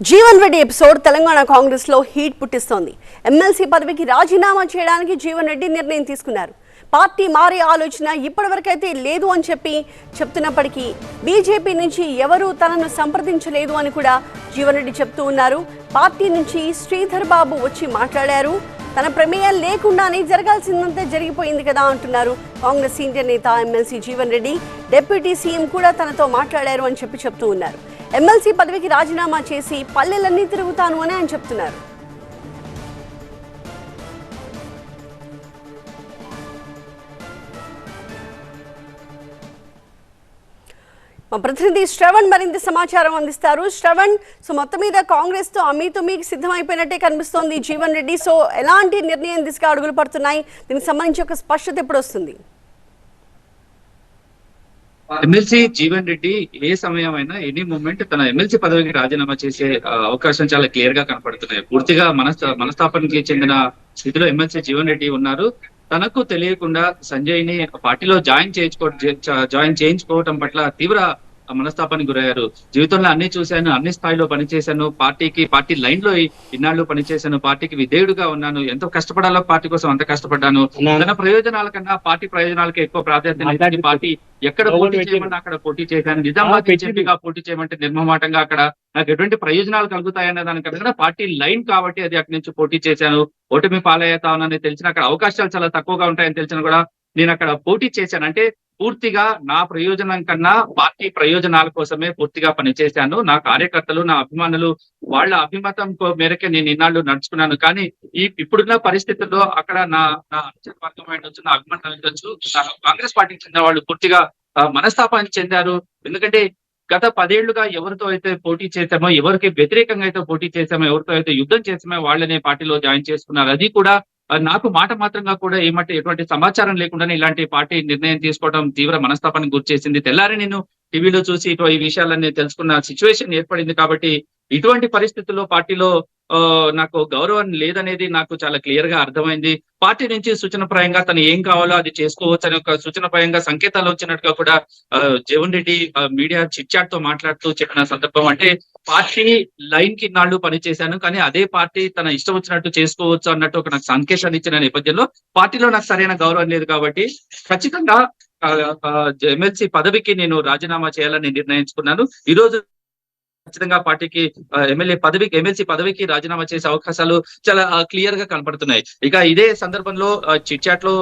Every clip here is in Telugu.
జీవన్ రెడ్డి ఎపిసోడ్ తెలంగాణ కాంగ్రెస్లో హీట్ పుట్టిస్తోంది. ఎమ్మెల్సీ పదవికి రాజీనామా చేయడానికి జీవన్ రెడ్డి నిర్ణయం తీసుకున్నారు. పార్టీ మారే ఆలోచన ఇప్పటివరకైతే లేదు అని చెప్పి చెప్తున్నప్పటికీ బీజేపీ నుంచి ఎవరూ తనను సంప్రదించలేదు అని కూడా జీవన్ రెడ్డి చెప్తూ ఉన్నారు. పార్టీ నుంచి శ్రీధర్ బాబు వచ్చి మాట్లాడారు. తన ప్రమేయం లేకుండానే జరగాల్సిందంతా జరిగిపోయింది కదా అంటున్నారు కాంగ్రెస్ సీనియర్ నేత MLC Jeevan Reddy. Deputy CM కూడా తనతో మాట్లాడారు అని చెప్పి చెప్తూ ఉన్నారు. ఎమ్మెల్సీ పదవికి రాజీనామా చేసి పల్లెలన్నీ తిరుగుతాను అని ఆయన చెప్తున్నారు. మా ప్రతినిధి శ్రవణ్ మరింత సమాచారం అందిస్తారు. శ్రవణ్ సో మొత్తం మీద కాంగ్రెస్తో అమీతో మీకు సిద్ధమైపోయినట్టే కనిపిస్తోంది జీవన్ రెడ్డి. సో ఎలాంటి నిర్ణయం దిశగా అడుగులు పడుతున్నాయి? దీనికి సంబంధించి ఒక స్పష్టత ఎప్పుడు వస్తుంది ఎమ్మెల్సీ జీవన్ రెడ్డి ఏ సమయమైనా ఎనీ మూమెంట్ తన ఎమ్మెల్సీ పదవికి రాజీనామా చేసే అవకాశం చాలా క్లియర్గా కనపడుతున్నాయి. పూర్తిగా మనస్త మనస్థాపనకి చెందిన స్థితిలో ఎమ్మెల్సీ జీవన్ రెడ్డి ఉన్నారు. తనకు తెలియకుండా సంజయ్ని పార్టీలో జాయిన్ చేయించుకో జాయిన్ చేయించుకోవటం పట్ల తీవ్ర మనస్తాపానికి గురయ్యారు. జీవితంలో అన్ని చూశాను అన్ని స్థాయిలో పనిచేశాను. పార్టీకి పార్టీ లైన్లో ఇన్నాళ్ళు పనిచేశాను. పార్టీకి విధేయుడుగా ఉన్నాను. ఎంతో కష్టపడాలో పార్టీ కోసం అంత కష్టపడ్డాను. తన ప్రయోజనాల కన్నా పార్టీ ప్రయోజనాలకి ఎక్కువ ప్రాధాన్యత పార్టీ ఎక్కడ పోటీ చేయమని అక్కడ పోటీ చేశాను. నిజామాబాద్ ఎంపీగా పోటీ చేయమంటే నిర్మమాటంగా అక్కడ నాకు ఎటువంటి ప్రయోజనాలు కలుగుతాయనే దానికన్నా పార్టీ లైన్ కాబట్టి అది అక్కడి నుంచి పోటీ చేశాను. ఓటమి పాలయ్యేతానని తెలిసిన అక్కడ అవకాశాలు చాలా తక్కువగా ఉంటాయని తెలిసిన కూడా నేను అక్కడ పోటీ చేశాను. అంటే పూర్తిగా నా ప్రయోజనం కన్నా పార్టీ ప్రయోజనాల కోసమే పూర్తిగా పనిచేశాను. నా కార్యకర్తలు నా అభిమానులు వాళ్ళ అభిమతం కో- మేరకే నేను ఇన్నాళ్ళు నడుచుకున్నాను. కానీ ఈ ఇప్పుడున్న పరిస్థితుల్లో అక్కడ నా నా అనుచర వర్గం ఉండొచ్చు నా అభిమానులు ఉండొచ్చు కాంగ్రెస్ పార్టీకి చెందిన వాళ్ళు పూర్తిగా మనస్తాపాన్ని చెందారు. ఎందుకంటే గత పదేళ్ళుగా ఎవరితో అయితే పోటీ చేశామో ఎవరికి వ్యతిరేకంగా అయితే పోటీ చేశామో ఎవరితో అయితే యుద్ధం చేసామో వాళ్ళనే పార్టీలో జాయిన్ చేసుకున్నారు. అది కూడా నాకు మాట మాత్రంగా కూడా ఏమంటే ఎటువంటి సమాచారం లేకుండానే ఇలాంటి పార్టీ నిర్ణయం తీసుకోవడం తీవ్ర మనస్తాపానికి గురి చేసింది. తెల్లారి నేను టీవీలో చూసి ఇటు ఈ విషయాలన్నీ తెలుసుకున్న సిచ్యువేషన్ ఏర్పడింది కాబట్టి ఇటువంటి పరిస్థితుల్లో పార్టీలో నాకు గౌరవం లేదనేది నాకు చాలా క్లియర్గా అర్థమైంది. పార్టీ నుంచి సూచనప్రాయంగా తను ఏం కావాలో అది చేసుకోవచ్చు అనే ఒక సూచనప్రాయంగా సంకేతాలు వచ్చినట్టుగా కూడా జగన్ రెడ్డి మీడియా చిట్ చాట్తో మాట్లాడుతూ చెప్పిన సందర్భం. అంటే పార్టీ లైన్కి నాళ్ళు పనిచేశాను కానీ అదే పార్టీ తన ఇష్టం వచ్చినట్టు చేసుకోవచ్చు అన్నట్టు ఒక నాకు సంకేతాలు ఇచ్చిన నేపథ్యంలో పార్టీలో నాకు సరైన గౌరవం లేదు కాబట్టి ఖచ్చితంగా ఎమ్మెల్సీ పదవికి నేను రాజీనామా చేయాలని నిర్ణయించుకున్నాను. ఈ రోజు ఖచ్చితంగా పార్టీకి ఎమ్మెల్యే పదవికి ఎమ్మెల్సీ పదవికి రాజీనామా చేసే అవకాశాలు చాలా క్లియర్గా కనపడుతున్నాయి. ఇక ఇదే సందర్భంలో చిట్చాట్లో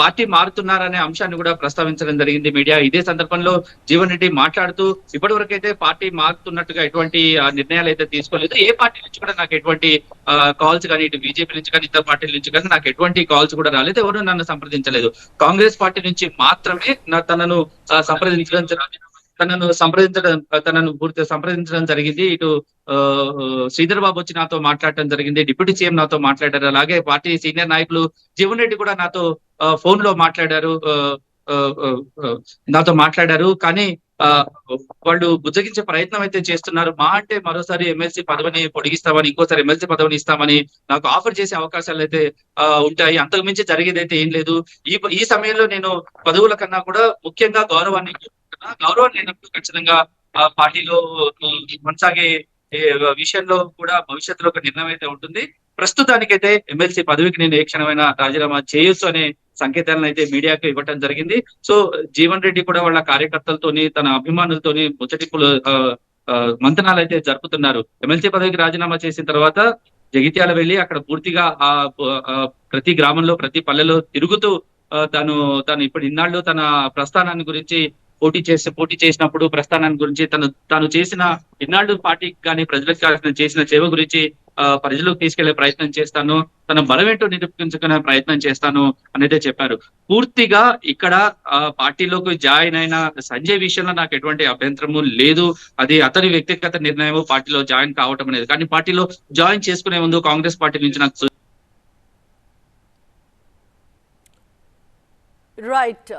పార్టీ మారుతున్నారనే అంశాన్ని కూడా ప్రస్తావించడం జరిగింది మీడియా. ఇదే సందర్భంలో జీవన్ రెడ్డి మాట్లాడుతూ ఇప్పటి వరకైతే పార్టీ మారుతున్నట్టుగా ఎటువంటి నిర్ణయాలు అయితే తీసుకోలేదు. ఏ పార్టీ నుంచి కూడా నాకు ఎటువంటి కాల్స్ కానీ ఇటు బీజేపీ నుంచి కానీ ఇతర పార్టీల నుంచి కానీ నాకు ఎటువంటి కాల్స్ కూడా రాలేదు. ఎవరు నన్ను సంప్రదించలేదు. కాంగ్రెస్ పార్టీ నుంచి మాత్రమే నా తనను సంప్రదించడం జరిగింది తనను సంప్రదించడం తనను పూర్తి సంప్రదించడం జరిగింది. ఇటు ఆ, శ్రీధర్ బాబు వచ్చి నాతో మాట్లాడటం జరిగింది. డిప్యూటీ సీఎం నాతో మాట్లాడారు. అలాగే పార్టీ సీనియర్ నాయకులు జీవన్ రెడ్డి కూడా నాతో ఆ, ఫోన్లో మాట్లాడారు. ఆ, నాతో మాట్లాడారు. కానీ ఆ, వాళ్ళు బుజ్జగించే ప్రయత్నం అయితే చేస్తున్నారు. మా అంటే మరోసారి ఎమ్మెల్సీ పదవిని పొడిగిస్తామని ఇంకోసారి ఎమ్మెల్సీ పదవిని ఇస్తామని నాకు ఆఫర్ చేసే అవకాశాలు అయితే ఆ, ఉంటాయి. అంతకు మించి జరిగేది అయితే ఏం లేదు. ఈ ఈ సమయంలో నేను పదవుల కన్నా కూడా ముఖ్యంగా గౌరవాన్ని గౌరవాన్ని లేనప్పుడు ఖచ్చితంగా ఆ, పార్టీలో కొనసాగే విషయంలో కూడా భవిష్యత్తులో ఒక నిర్ణయం అయితే ఉంటుంది. ప్రస్తుతానికైతే ఎమ్మెల్సీ పదవికి నేను ఏ క్షణమైనా రాజీనామా చేయొచ్చు అనే సంకేతాలను అయితే మీడియాకు ఇవ్వటం జరిగింది. సో జీవన్ రెడ్డి కూడా వాళ్ళ కార్యకర్తలతోని తన అభిమానులతోని ముచ్చటిప్పులు ఆ, మంతనాలు అయితే జరుపుతున్నారు. ఎమ్మెల్సీ పదవికి రాజీనామా చేసిన తర్వాత జగిత్యాల వెళ్ళి అక్కడ పూర్తిగా ఆ ప్రతి గ్రామంలో ప్రతి పల్లెలో తిరుగుతూ తను తను ఇప్పుడు ఇన్నాళ్ళు తన ప్రస్థానాన్ని గురించి పోటీ చేసి పోటీ చేసినప్పుడు ప్రస్థానాన్ని గురించి తను తాను చేసిన ఇన్నాళ్ళు పార్టీకి కానీ ప్రజలకు కావాల్సిన చేసిన సేవ గురించి ఆ, ప్రజలకు తీసుకెళ్ళే ప్రయత్నం చేస్తాను. తన బలమేంటో నిరూపించుకునే ప్రయత్నం చేస్తాను అనేది చెప్పారు. పూర్తిగా ఇక్కడ ఆ, పార్టీలోకి జాయిన్ అయిన సంజయ్ విషయంలో నాకు ఎటువంటి అభ్యంతరము లేదు. అది అతని వ్యక్తిగత నిర్ణయం పార్టీలో జాయిన్ కావటం అనేది. కానీ పార్టీలో జాయిన్ చేసుకునే ముందు కాంగ్రెస్ పార్టీ నుంచి నాకు రైట్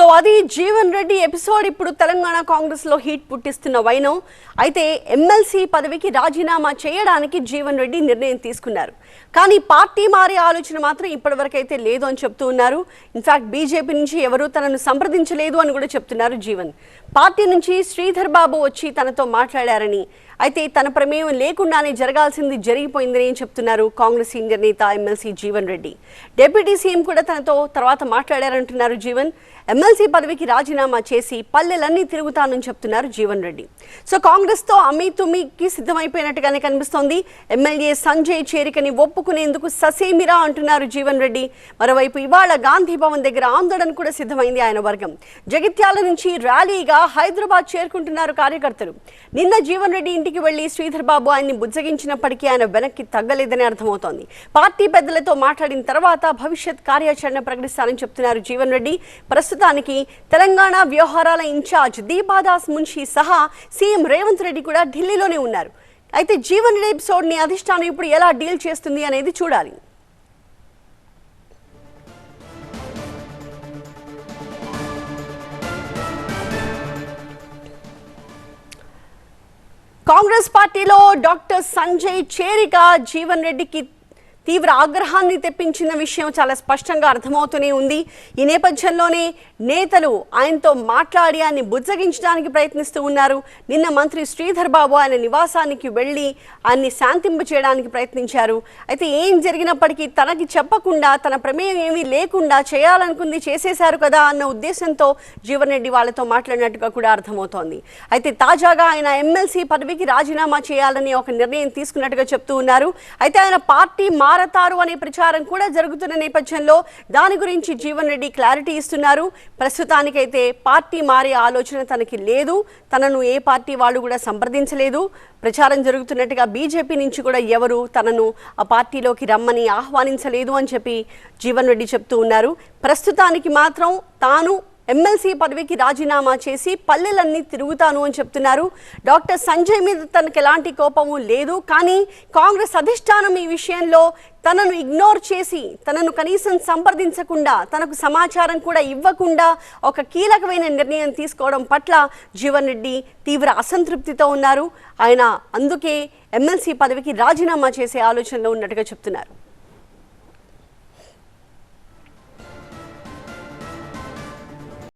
సో అది జీవన్ రెడ్డి ఎపిసోడ్. ఇప్పుడు తెలంగాణ కాంగ్రెస్లో హీట్ పుట్టిస్తున్న వైనం. అయితే ఎమ్మెల్సీ పదవికి రాజీనామా చేయడానికి జీవన్ రెడ్డి నిర్ణయం తీసుకున్నారు. కానీ పార్టీ మారే ఆలోచన మాత్రం ఇప్పటివరకైతే లేదు అని చెప్తూ ఉన్నారు. ఇన్ఫాక్ట్ బీజేపీ నుంచి ఎవరూ తనను సంప్రదించలేదు అని కూడా చెప్తున్నారు జీవన్. పార్టీ నుంచి శ్రీధర్ బాబు వచ్చి తనతో మాట్లాడారని అయితే తన ప్రమేయం లేకుండానే జరగాల్సింది జరిగిపోయిందని చెప్తున్నారు కాంగ్రెస్ సీనియర్ నేత MLC Jeevan Reddy. Deputy CM కూడా తనతో తర్వాత మాట్లాడారంటున్నారు జీవన్. ఎమ్మెల్సీ పదవికి రాజీనామా చేసి పల్లెలన్నీ తిరుగుతానని చెప్తున్నారు జీవన్ రెడ్డి. సో కాంగ్రెస్తో అమీ తుమ్మికి సిద్ధమైపోయినట్టుగానే కనిపిస్తోంది. ఎమ్మెల్యే సంజయ్ చేరికని ఒప్పుకునేందుకు ససేమిరా అంటున్నారు జీవన్ రెడ్డి. మరోవైపు ఇవాళ గాంధీ భవన్ దగ్గర ఆందోళన కూడా సిద్ధమైంది ఆయన వర్గం. జగిత్యాల నుంచి ర్యాలీగా హైదరాబాద్ చేరుకుంటున్నారు కార్యకర్తలు. నిన్న జీవన్ రెడ్డి ఇంటికి వెళ్ళి శ్రీధర్ బాబు ఆయన్ని బుజ్జగించినప్పటికీ ఆయన వెనక్కి తగ్గలేదని అర్థమవుతోంది. పార్టీ పెద్దలతో మాట్లాడిన తర్వాత భవిష్యత్ కార్యాచరణ ప్రకటిస్తానని చెప్తున్నారు జీవన్ రెడ్డి. ప్రస్తుతానికి తెలంగాణ వ్యవహారాల ఇన్ఛార్జ్ దీపాదాస్ మున్షి సహా సీఎం రేవంత్ రెడ్డి కూడా ఢిల్లీలోనే ఉన్నారు. అయితే జీవన్ రెడ్డి ఎపిసోడ్ని అధిష్టానం ఇప్పుడు ఎలా డీల్ చేస్తుంది అనేది చూడాలి. కాంగ్రెస్ పార్టీలో డాక్టర్ సంజయ్ చేరిక జీవన్ రెడ్డికి తీవ్ర ఆగ్రహాన్ని తెప్పించిన విషయం చాలా స్పష్టంగా అర్థమవుతూనే ఉంది. ఈ నేపథ్యంలోనే నేతలు ఆయనతో మాట్లాడి ఆయన్ని బుజ్జగించడానికి ప్రయత్నిస్తూ ఉన్నారు. నిన్న మంత్రి శ్రీధర్ బాబు ఆయన నివాసానికి వెళ్ళి ఆయన్ని శాంతింప చేయడానికి ప్రయత్నించారు. అయితే ఏం జరిగినప్పటికీ తనకి చెప్పకుండా తన ప్రమేయం ఏమీ లేకుండా చేయాలనుకుంది చేసేశారు కదా అన్న ఉద్దేశంతో జీవన్ రెడ్డి వాళ్ళతో మాట్లాడినట్టుగా కూడా అర్థమవుతోంది. అయితే తాజాగా ఆయన ఎమ్మెల్సీ పదవికి రాజీనామా చేయాలని ఒక నిర్ణయం తీసుకున్నట్టుగా చెప్తూ ఉన్నారు. అయితే ఆయన పార్టీ మారతారు అనే ప్రచారం కూడా జరుగుతున్న నేపథ్యంలో దాని గురించి జీవన్ రెడ్డి క్లారిటీ ఇస్తున్నారు. ప్రస్తుతానికైతే పార్టీ మారే ఆలోచన తనకి లేదు. తనను ఏ పార్టీ వాళ్ళు కూడా సంప్రదించలేదు. ప్రచారం జరుగుతున్నట్టుగా బీజేపీ నుంచి కూడా ఎవరు తనను ఆ పార్టీలోకి రమ్మని ఆహ్వానించలేదు అని చెప్పి జీవన్ రెడ్డి చెప్తూ ఉన్నారు. ప్రస్తుతానికి మాత్రం తాను ఎమ్మెల్సీ పదవికి రాజీనామా చేసి పల్లెలన్నీ తిరుగుతాను అని చెప్తున్నారు. డాక్టర్ సంజయ్ మీద తనకు ఎలాంటి కోపము లేదు. కానీ కాంగ్రెస్ అధిష్టానం ఈ విషయంలో తనను ఇగ్నోర్ చేసి తనను కనీసం సంప్రదించకుండా తనకు సమాచారం కూడా ఇవ్వకుండా ఒక కీలకమైన నిర్ణయం తీసుకోవడం పట్ల జీవన్ రెడ్డి తీవ్ర అసంతృప్తితో ఉన్నారు. ఆయన అందుకే ఎమ్మెల్సీ పదవికి రాజీనామా చేసే ఆలోచనలో ఉన్నట్టుగా చెప్తున్నారు.